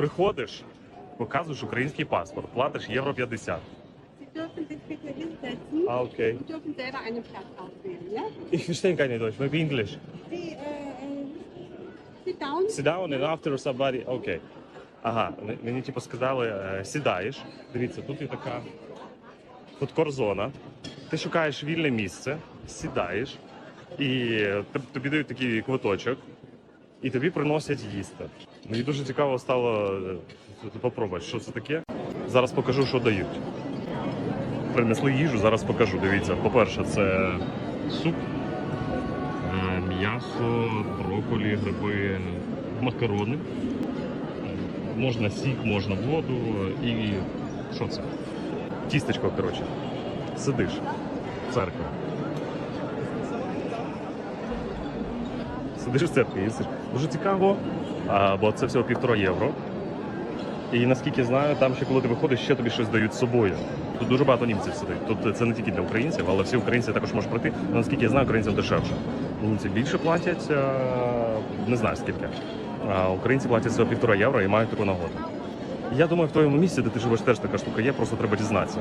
Приходиш, показуєш український паспорт, платиш євро 50. Sie dürfen sich bitte hinsetzen А, окей. und dürfen selber einen Platz? Ich verstehe keine Deutsch, maybe English. Sie sit down. Sit down and after somebody, окей. Ага, мені типу сказали, е, сідаєш. Дивіться, тут є така фудкор-зона. Ти шукаєш вільне місце, сідаєш, і тоб- тобі дають такий квиточок, і тобі приносять їсти. Мені дуже цікаво стало е, попробувати, що це таке. Зараз покажу, що дають. Принесли їжу, зараз покажу. Дивіться, по-перше, це суп, е, м'ясо, брокколі, гриби, макарони. Можна сік, можна воду і що це? Тістечко, коротше. Сидиш в Сидиш церкві, їсиш. Дуже цікаво, бо це всього півтора євро. І наскільки знаю, там ще коли ти виходиш, ще тобі щось дають з собою. Тут дуже багато німців сидить. Тут це не тільки для українців, але всі українці також можуть прийти. Але наскільки я знаю, українцям дешевше. Німці більше платять, е, не знаю скільки. А українці платять всього півтора євро і мають таку нагоду. Я думаю, в твоєму місці, де ти живеш, теж така штука є, просто треба дізнатися.